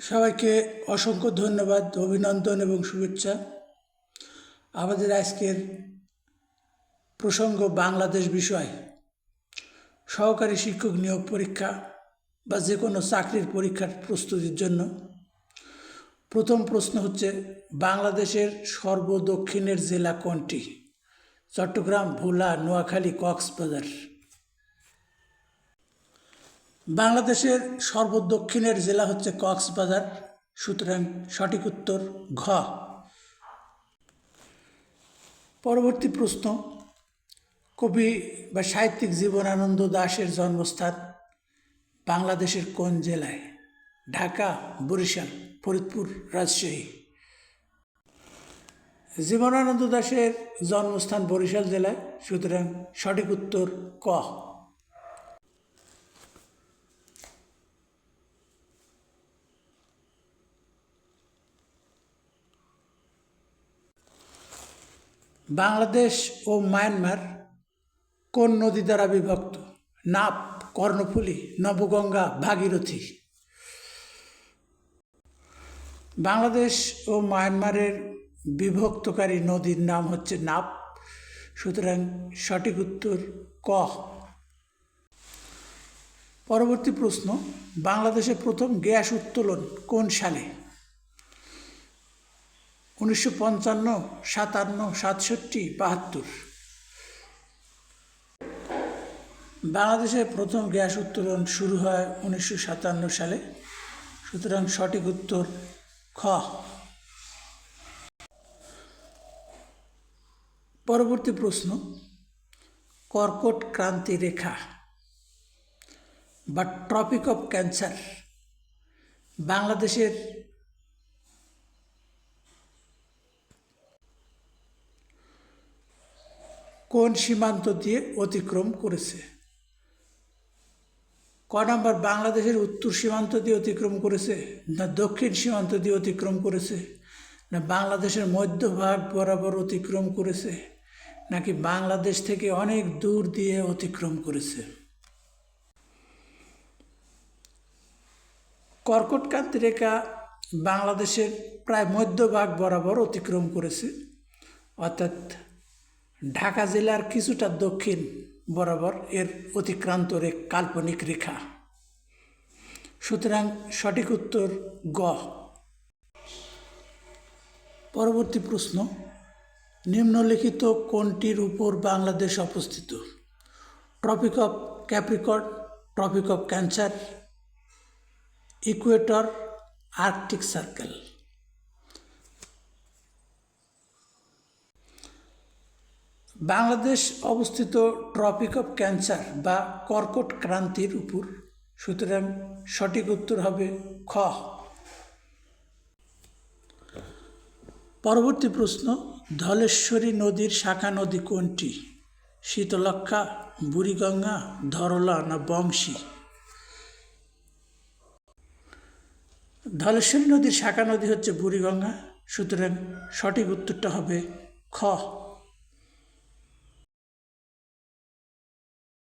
সবাইকে অসংখ্য ধন্যবাদ, অভিনন্দন এবং শুভেচ্ছা। আমাদের আজকের প্রসঙ্গ বাংলাদেশ বিষয়। সহকারী শিক্ষক নিয়োগ পরীক্ষা বা যে কোনো চাকরির পরীক্ষার প্রস্তুতির জন্য। প্রথম প্রশ্ন হচ্ছে, বাংলাদেশের সর্বদক্ষিণের জেলা কোনটি? চট্টগ্রাম, ভোলা, নোয়াখালী, কক্সবাজার। বাংলাদেশের সর্বদক্ষিণের জেলা হচ্ছে কক্সবাজার। সুতরাং সঠিক উত্তর ঘ। পরবর্তী প্রশ্ন। কবি বা সাহিত্যিক জীবনানন্দ দাশের জন্মস্থান বাংলাদেশের কোন জেলায়? ঢাকা, বরিশাল, ফরিদপুর, রাজশাহী। জীবনানন্দ দাশের জন্মস্থান বরিশাল জেলায়, সুতরাং সঠিক উত্তর ক। বাংলাদেশ ও মায়ানমার কোন নদী দ্বারা বিভক্ত? নাপ, কর্ণফুলী, নবগঙ্গা, ভাগীরথী। বাংলাদেশ ও মায়ানমারের বিভক্তকারী নদীর নাম হচ্ছে নাপ। সুতরাং সঠিক উত্তর ক। পরবর্তী প্রশ্ন, বাংলাদেশে প্রথম গ্যাস উত্তোলন কোন সালে? উনিশশো পঞ্চান্ন সাতান্ন সাতষট্টি বাহাত্তর। বাংলাদেশে প্রথম গ্যাস উত্তোলন শুরু হয় উনিশশো সাতান্ন সালে। সুতরাং সঠিক উত্তর খ। পরবর্তী প্রশ্ন, কর্কট ক্রান্তি রেখা বা ট্রপিক অফ ক্যান্সার বাংলাদেশের কোন সীমান্ত দিয়ে অতিক্রম করেছে? ক নম্বর, বাংলাদেশের উত্তর সীমান্ত দিয়ে অতিক্রম করেছে না দক্ষিণ সীমান্ত দিয়ে অতিক্রম করেছে? না বাংলাদেশের মধ্যভাগ বরাবর অতিক্রম করেছে? নাকি বাংলাদেশ থেকে অনেক দূর দিয়ে অতিক্রম করেছে? কর্কটকান্তি রেখা বাংলাদেশের প্রায় মধ্যভাগ বরাবর অতিক্রম করেছে। অর্থাৎ ঢাকা জেলার কিছুটা দক্ষিণ বরাবর এর অতিক্রান্ত কাল্পনিক রেখা। সুতরাং সঠিক উত্তর গ। পরবর্তী প্রশ্ন, নিম্নলিখিত কোনটির উপর বাংলাদেশ অবস্থিত? Tropic of Capricorn, Tropic of Cancer, equator, Arctic Circle. Bangladesh অবস্থিত ট্রপিক অফ ক্যান্সার বা কর্কট ক্রান্তির উপর। সুতরাং সঠিক উত্তর হবে খ। পরবর্তী প্রশ্ন, ধলেশ্বরী নদীর শাখা নদী কোনটি? শীতলক্ষা বুড়িগঙ্গা, ধরলা না বংশী? ধলেশ্বরী নদীর শাখা নদী হচ্ছে বুড়িগঙ্গা। সুতরাং সঠিক উত্তরটা হবে খ।